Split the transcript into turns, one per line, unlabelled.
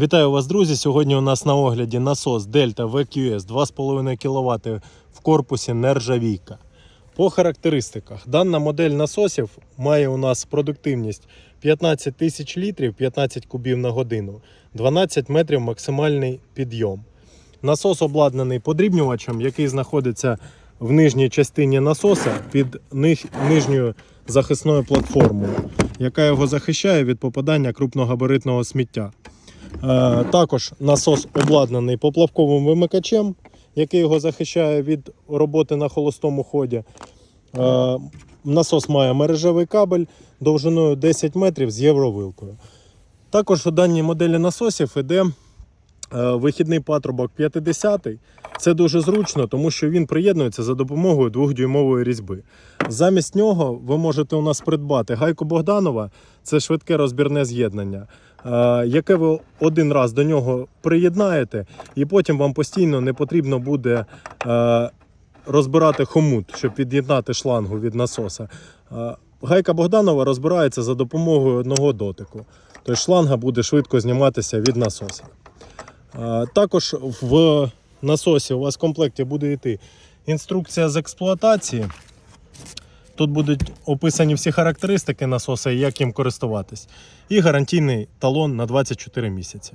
Вітаю вас, друзі! Сьогодні у нас на огляді насос Delta VQS 2,5 кВт в корпусі нержавійка. По характеристиках, дана модель насосів має у нас продуктивність 15 тисяч літрів, 15 кубів на годину, 12 метрів максимальний підйом. Насос обладнаний подрібнювачем, який знаходиться в нижній частині насоса під ниж- нижньою захисною платформою, яка його захищає від попадання крупногабаритного сміття. Е, Також насос обладнаний поплавковим вимикачем, який його захищає від роботи на холостому ході. Е, Насос має мережевий кабель довжиною 10 метрів з євровилкою. Також у даній моделі насосів іде е, вихідний патрубок 50 Це дуже зручно, тому що він приєднується за допомогою 2-дюймової різьби. Замість нього ви можете у нас придбати гайку Богданова, це швидке розбірне з'єднання, яке ви один раз до нього приєднаєте, і потім вам постійно не потрібно буде е, розбирати хомут, щоб від'єднати шлангу від насоса. Е, Гайка Богданова розбирається за допомогою одного дотику. Тобто шланга буде швидко зніматися від насоса. Е, Також в насосі у вас в комплекті буде йти інструкція з експлуатації. Тут будуть описані всі характеристики насоса і як їм користуватись. І гарантійний талон на 24 місяці.